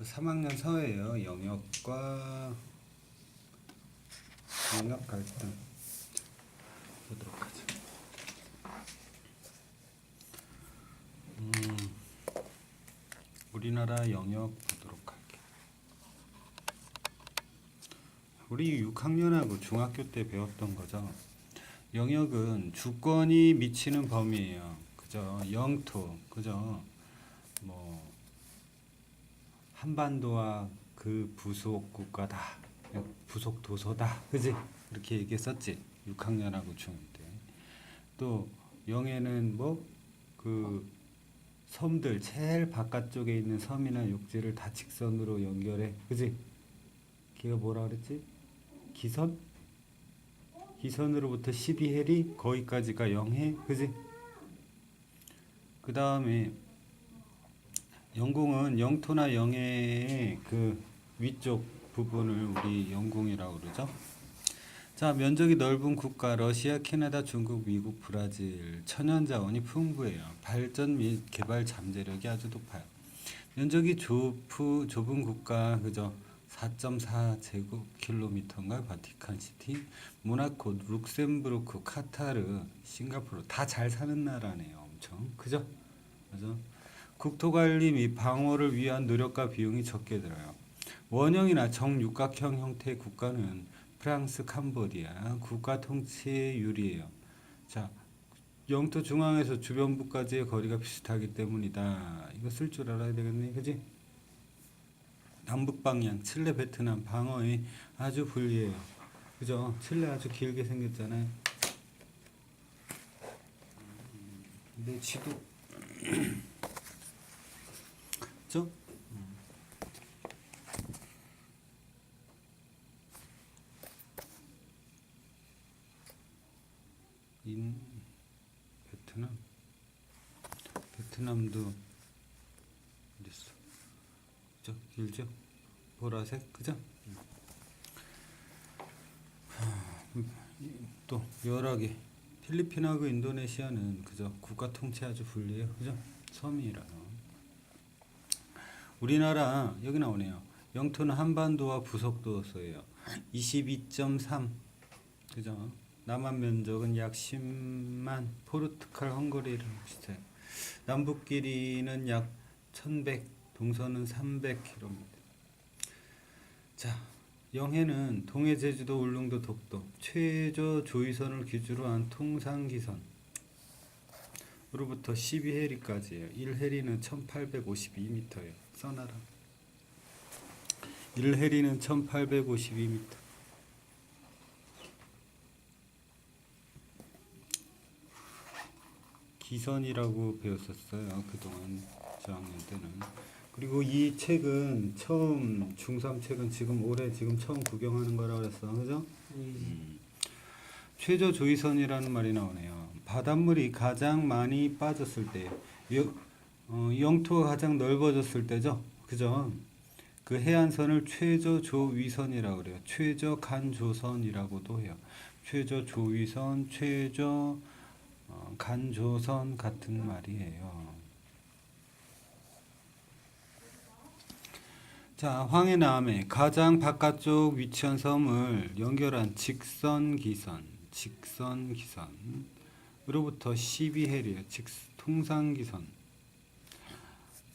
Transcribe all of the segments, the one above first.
3학년 서예요. 영역과 영역 갈등 보도록 하죠. 음, 우리나라 영역 보도록 할게. 우리 6학년하고 중학교 때 배웠던 거죠. 영역은 주권이 미치는 범위예요. 그죠? 영토, 그죠? 뭐 한반도와 그 부속 국가다, 부속 도서다, 그지? 이렇게 얘기했었지. 6학년하고 중2 때. 또 영해는 뭐그 섬들 제일 바깥쪽에 있는 섬이나 육지를 다 직선으로 연결해, 그지? 걔가 뭐라 그랬지? 기선? 기선으로부터 12해리 거기까지가 영해, 그지? 그 다음에 영궁은 영토나 영해의 그 위쪽 부분을 우리 영궁이라고 그러죠. 자, 면적이 넓은 국가 러시아, 캐나다, 중국, 미국, 브라질 천연 자원이 풍부해요. 발전 및 개발 잠재력이 아주 높아요. 면적이 좁은 좁은 국가 그죠? 4.4 제곱킬로미터인가 바티칸 시티, 모나코, 룩셈부르크, 카타르, 싱가포르 다 잘 사는 나라네요. 엄청 그죠? 그죠? 국토 관리 및 방어를 위한 노력과 비용이 적게 들어요. 원형이나 정육각형 형태의 국가는 프랑스, 캄보디아 국가 통치에 유리해요. 자, 영토 중앙에서 주변부까지의 거리가 비슷하기 때문이다. 이거 쓸 줄 알아야 되겠네, 그지? 남북 방향, 칠레, 베트남 방어에 아주 불리해요. 그죠? 칠레 아주 길게 생겼잖아요. 내 지도 그죠? 인 베트남 베트남도 어디 있어? 그죠? 길죠? 보라색 그죠? 또 여러 개 필리핀하고 인도네시아는 그죠? 국가 통치 아주 불리해요. 그죠? 섬이라서. 우리나라 여기 나오네요. 영토는 한반도와 부속도서예요. 22.3 그죠? 남한 면적은 약 10만 포르투갈 헝가리랑 비슷해요. 남북 길이는 약 1100, 동서는 300km. 자, 영해는 동해 제주도 울릉도 독도 최저 조위선을 기준으로 한 통상기선 으 로부터 12해리까지예요. 1해리는 1852m예요. 써놔라. 1해리는 1852m. 기선이라고 배웠었어요. 그동안 저학년 때는. 그리고 이 책은 처음 중3 책은 지금 올해 지금 처음 구경하는 거라 그랬어. 그죠? 음. 최저 조위선이라는 말이 나오네요. 바닷물이 가장 많이 빠졌을 때, 여, 어, 영토가 가장 넓어졌을 때죠. 그죠? 그 해안선을 최저 조위선이라고 그래요. 최저 간조선이라고도 해요. 최저 조위선, 최저 어, 간조선 같은 말이에요. 자, 황해남에 가장 바깥쪽 위치한 섬을 연결한 직선기선, 직선기선으 로부터 12해리요. 직 통상기선.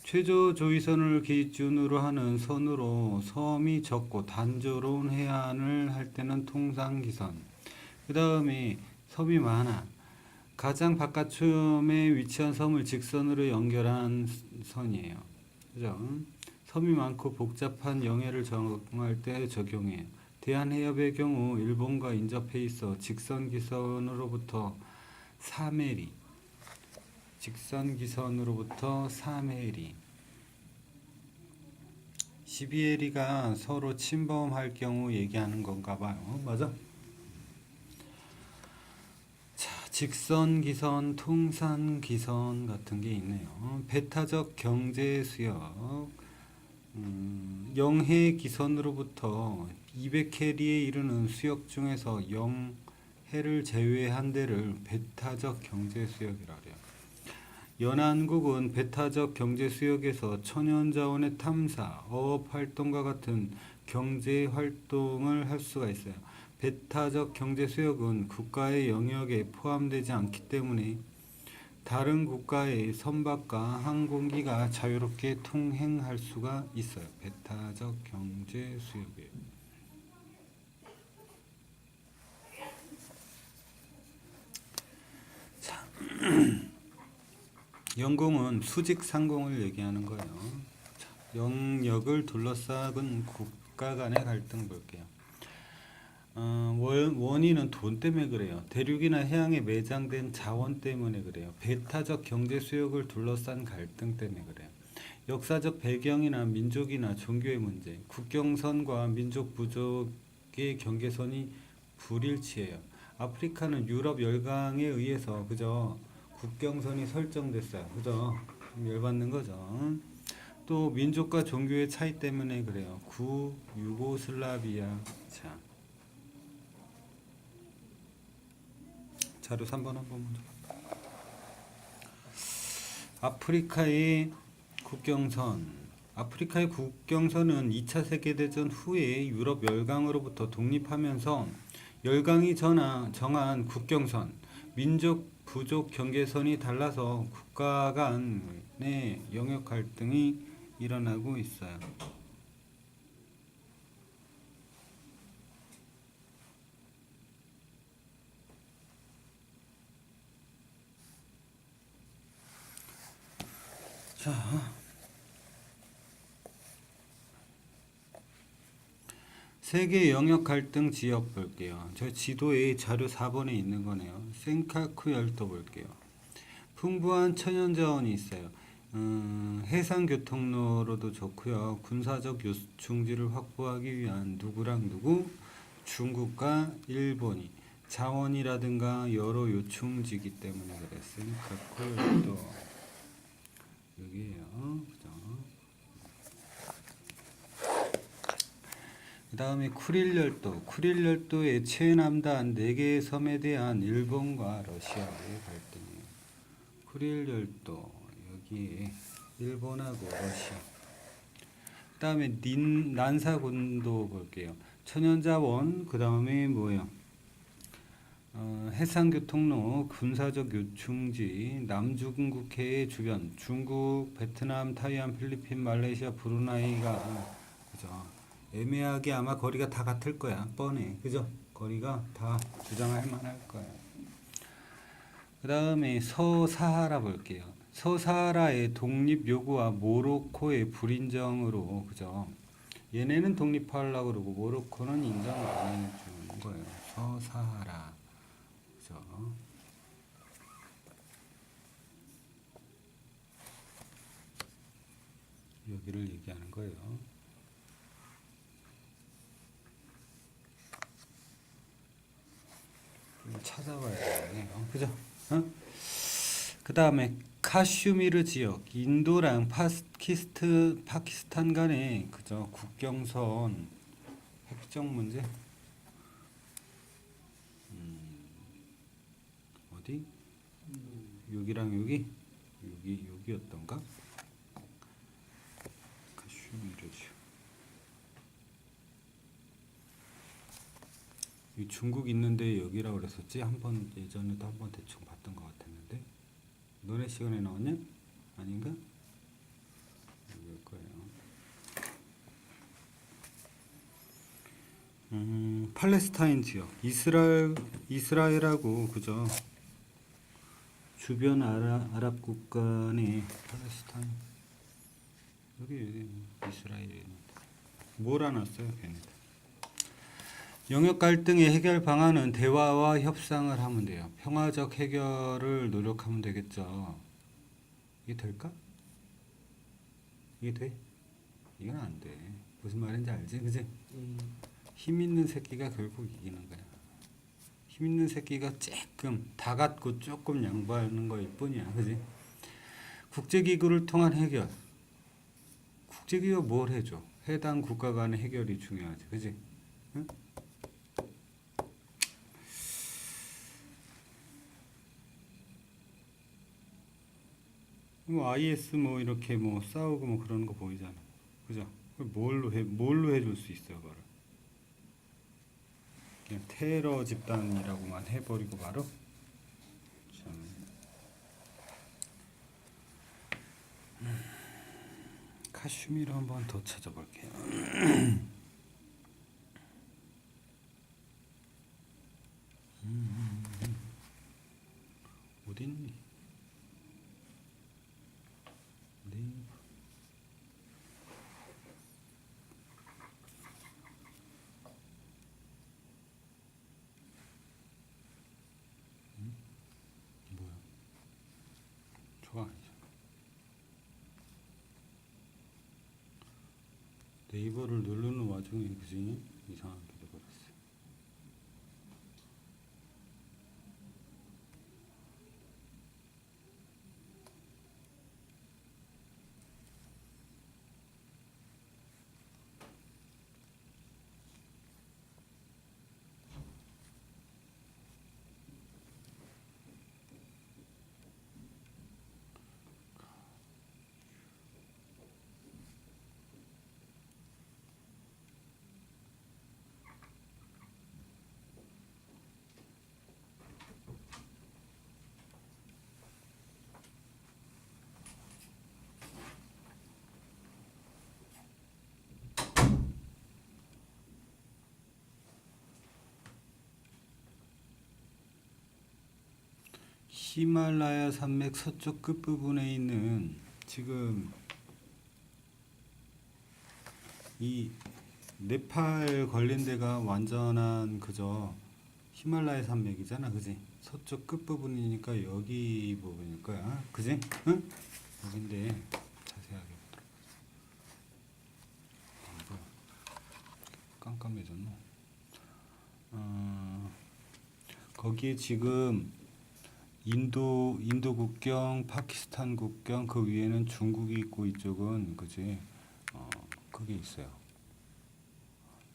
최저 조위선을 기준으로 하는 선으로 섬이 적고 단조로운 해안을 할 때는 통상기선. 그 다음에 섬이 많아. 가장 바깥쯤에 위치한 섬을 직선으로 연결한 선이에요. 그죠? 섬이 많고 복잡한 영해를 정할 때 적용해요. 대한해협의 경우 일본과 인접해 있어 직선 기선으로부터 3해리 직선기선으로부터 3해리 12해리가 서로 침범할 경우 얘기하는 건가 봐요. 맞아? 자, 직선 기선, 통산 기선 같은 게 있네요. 배타적 경제 수역 음, 영해 기선으로부터 200해리에 이르는 수역 중에서 영 해를 제외한 데를 배타적 경제 수역이라 그래요. 연안국은 배타적 경제 수역에서 천연 자원의 탐사, 어업 활동과 같은 경제 활동을 할 수가 있어요. 배타적 경제 수역은 국가의 영역에 포함되지 않기 때문에 다른 국가의 선박과 항공기가 자유롭게 통행할 수가 있어요. 배타적 경제 수역에. 자, 영공은 수직 상공을 얘기하는 거예요. 자, 영역을 둘러싸은 국가 간의 갈등 볼게요. 어, 원, 원인은 돈 때문에 그래요. 대륙이나 해양에 매장된 자원 때문에 그래요. 배타적 경제 수역을 둘러싼 갈등 때문에 그래요. 역사적 배경이나 민족이나 종교의 문제, 국경선과 민족 부족의 경계선이 불일치해요. 아프리카는 유럽 열강에 의해서 그저 국경선이 설정됐어요. 그죠? 열받는 거죠. 또 민족과 종교의 차이 때문에 그래요. 구 유고슬라비아 자. 자료 3번 한번 먼저? 아프리카의 국경선 아프리카의 국경선은 2차 세계대전 후에 유럽 열강으로부터 독립하면서 열강이 전하, 정한 국경선 민족 부족 경계선이 달라서 국가 간의 영역 갈등이 일어나고 있어요. 자, 세계 영역 갈등 지역 볼게요. 저 지도에 자료 4번에 있는 거네요. 센카쿠 열도 볼게요. 풍부한 천연 자원이 있어요. 음, 해상 교통로로도 좋고요. 군사적 요충지를 확보하기 위한 누구랑 누구? 중국과 일본이 자원이라든가 여러 요충지기 때문에. 센카쿠 열도 여기에요. 그 다음에 쿠릴 열도. 쿠릴 열도의 최남단 4개의 섬에 대한 일본과 러시아의 갈등이에요. 쿠릴 열도. 여기에 일본하고 러시아. 그 다음에 닌, 난사군도 볼게요. 천연자원. 그 다음에 뭐예요? 어, 해상교통로, 군사적 요충지, 남중국해의 주변, 중국, 베트남, 타이완, 필리핀, 말레이시아, 브루나이가 그죠? 애매하게 아마 거리가 다 같을 거야, 뻔해, 그죠? 거리가 다 주장할 만할 거야. 그 다음에 서사하라 볼게요. 서사하라의 독립 요구와 모로코의 불인정으로 그죠? 얘네는 독립하려고 그러고 모로코는 인정 안 해주는 거예요. 서사하라. 그죠? 여기를 얘기하는 거예요. 좀 찾아봐야 되네요. 그죠? 어? 그 다음에 카슈미르 지역, 인도랑 파키스트, 파키스탄 간의 그죠 국경선 핵정 문제. 음, 어디? 여기랑 여기, 여기 여기였던가? 카슈미르 지역. 중국 있는데 여기라 그랬었지 한번 예전에도 한번 대충 봤던 것 같았는데 너네 시간에 나왔냐? 아닌가? 여기일 거예요. 음, 팔레스타인 지역 이스라엘 이스라엘하고 그죠? 주변 아랍, 아랍 국가 내 팔레스타인 여기 여기 이스라엘이 몰아놨어요 걔네들. 영역 갈등의 해결 방안은 대화와 협상을 하면 돼요. 평화적 해결을 노력하면 되겠죠. 이게 될까? 이게 돼? 이건 안 돼. 무슨 말인지 알지? 그지? 힘 있는 새끼가 결국 이기는 거야. 힘 있는 새끼가 조금 다 갖고 조금 양보하는 거일 뿐이야. 그지? 국제기구를 통한 해결. 국제기구가 뭘 해줘? 해당 국가 간의 해결이 중요하지. 그지? 응? 뭐 IS 뭐 이렇게 뭐 싸우고 뭐 그러는 거 보이잖아. 그죠? 그걸 뭘로 해 뭘로 해줄 수 있어요, 그거를. 그냥 테러 집단이라고만 해버리고 바로. 참. 음, 카슈미를 한번 더 찾아볼게요. 음, 어딨니? 네. 음? 뭐야? 아니죠? 네이버를 누르는 와중에 그지 이상하게 돼버렸어. 히말라야 산맥 서쪽 끝부분에 있는 지금 이 네팔 걸린 데가 완전한 그저 히말라야 산맥이잖아, 그지? 서쪽 끝부분이니까 여기 부분일 거야, 그지? 응? 여긴데 자세하게? 깜깜해졌노? 어, 거기에 지금 인도 인도 국경, 파키스탄 국경 그 위에는 중국이 있고 이쪽은 그지? 어, 그게 있어요.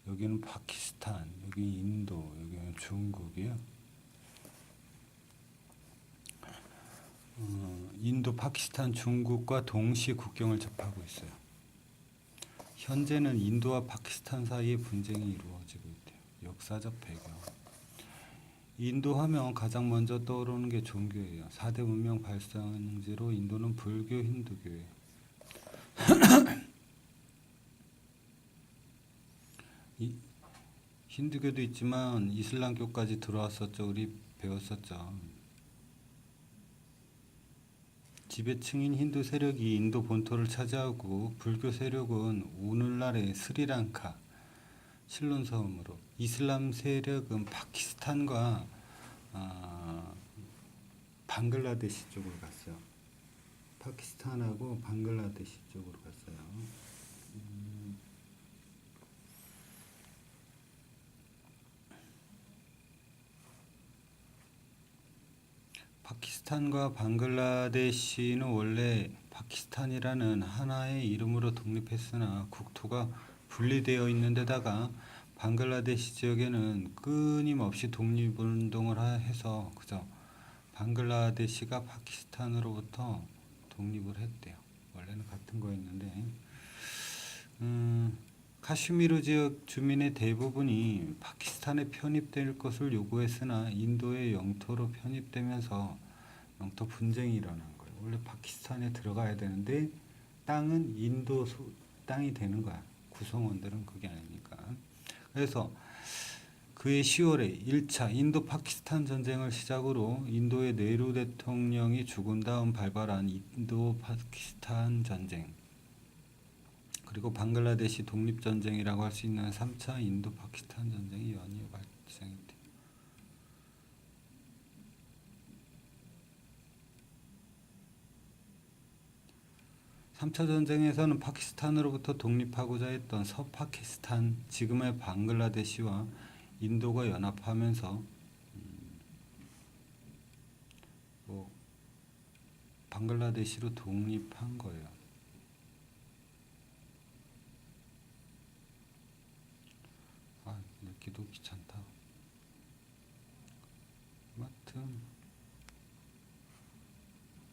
여기는 파키스탄, 여기 인도, 여기는 중국이요. 어, 인도, 파키스탄, 중국과 동시 국경을 접하고 있어요. 현재는 인도와 파키스탄 사이에 분쟁이 이루어지고 있대요. 역사적 배경. 인도 하면 가장 먼저 떠오르는 게 종교예요. 4대 문명 발상지로 인도는 불교, 힌두교예요. 이, 힌두교도 있지만 이슬람교까지 들어왔었죠. 우리 배웠었죠. 지배층인 힌두 세력이 인도 본토를 차지하고 불교 세력은 오늘날의 스리랑카, 실론섬으로 이슬람 세력은 파키스탄과 아, 방글라데시 쪽으로 갔어요. 파키스탄하고 방글라데시 쪽으로 갔어요. 음, 파키스탄과 방글라데시는 원래 파키스탄이라는 하나의 이름으로 독립했으나 국토가 분리되어 있는 데다가 방글라데시 지역에는 끊임없이 독립운동을 하- 해서 그죠 방글라데시가 파키스탄으로부터 독립을 했대요. 원래는 같은 거였는데 음, 카슈미르 지역 주민의 대부분이 파키스탄에 편입될 것을 요구했으나 인도의 영토로 편입되면서 영토 분쟁이 일어난 거예요. 원래 파키스탄에 들어가야 되는데 땅은 인도 소, 땅이 되는 거야. 구성원들은 그게 아니니까. 그래서 그해 10월에 1차 인도 파키스탄 전쟁을 시작으로 인도의 네루 대통령이 죽은 다음 발발한 인도 파키스탄 전쟁 그리고 방글라데시 독립 전쟁이라고 할 수 있는 3차 인도 파키스탄 전쟁이 연이어 발생했다. 3차 전쟁에서는 파키스탄으로부터 독립하고자 했던 서파키스탄, 지금의 방글라데시와 인도가 연합하면서 음, 뭐, 방글라데시로 독립한 거예요. 아, 읽기도 귀찮다. 아무튼,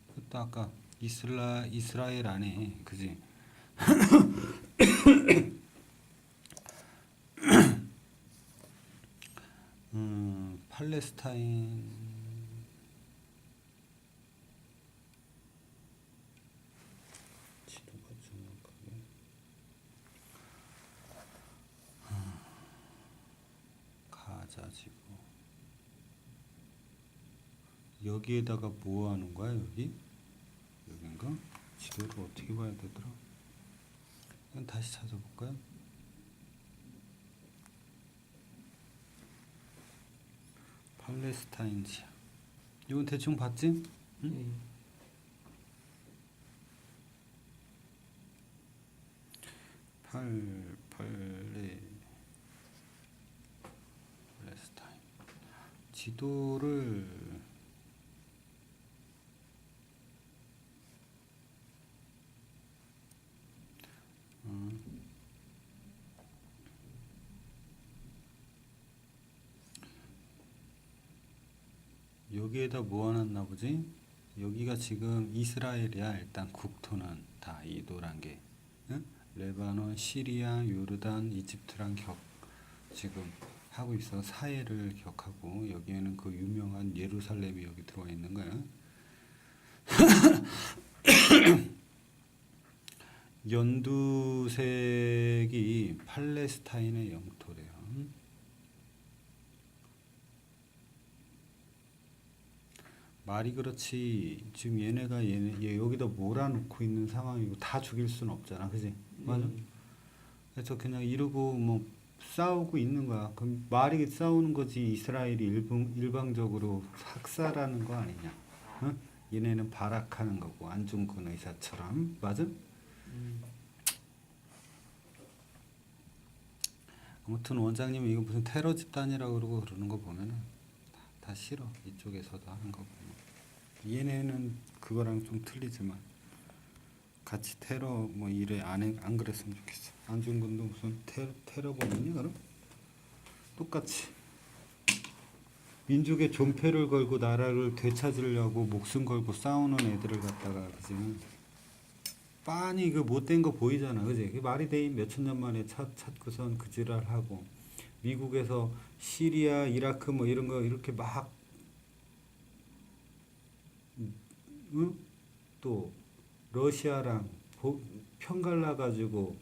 그것도 아까 이슬라 이스라엘 안에 그지? 음, 팔레스타인 지도가 정확하게 음, 가자 지구 여기에다가 뭐 하는 거야 여기? 여긴가? 지도를 어떻게 봐야 되더라? 이건 다시 찾아볼까요? 팔레스타인 지하. 이건 대충 봤지? 응? 네. 팔 팔레 팔레스타인 지도를 음. 여기에다 모아놨나 보지? 여기가 지금 이스라엘이야. 일단 국토는 다 이 노란 게. 응? 레바논, 시리아, 요르단, 이집트랑 격 지금 하고 있어. 사해를 격하고 여기에는 그 유명한 예루살렘이 여기 들어와 있는 거야. 연두색이 팔레스타인의 영토래요. 말이 그렇지 지금 얘네가 얘네 얘 여기다 몰아놓고 있는 상황이고 다 죽일 수는 없잖아, 그지? 맞아. 음. 그래서 그냥 이러고 뭐 싸우고 있는 거야. 그럼 말이 싸우는 거지 이스라엘이 일방 일방적으로 학살하는 거 아니냐? 응? 얘네는 발악하는 거고 안중근 의사처럼 맞아? 음. 아무튼 원장님이 이거 무슨 테러 집단이라고 그러고 그러는 거 보면은 다, 다 싫어 이쪽에서도 하는 거 보면 얘네는 그거랑 좀 틀리지만 같이 테러 뭐 일에 안, 해, 안 그랬으면 좋겠어. 안중근도 무슨 테러, 테러범이니 그럼? 똑같이. 민족의 존폐를 걸고 나라를 되찾으려고 목숨 걸고 싸우는 애들을 갖다가 그지? 빤히 그 못된 거 보이잖아, 그지? 그 말이 돼 몇천 년 만에 찾, 찾고선 그 지랄하고. 미국에서 시리아, 이라크 뭐 이런 거 이렇게 막 응? 또 러시아랑 보- 편갈라 가지고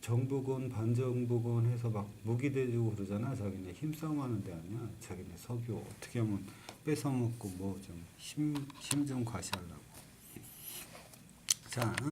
정부군 반정부군 해서 막 무기 대주고 그러잖아. 자기네 힘싸움 하는 데 아니야. 자기네 석유 어떻게 하면 뺏어 먹고 뭐 좀힘힘좀 과시하려고. 자.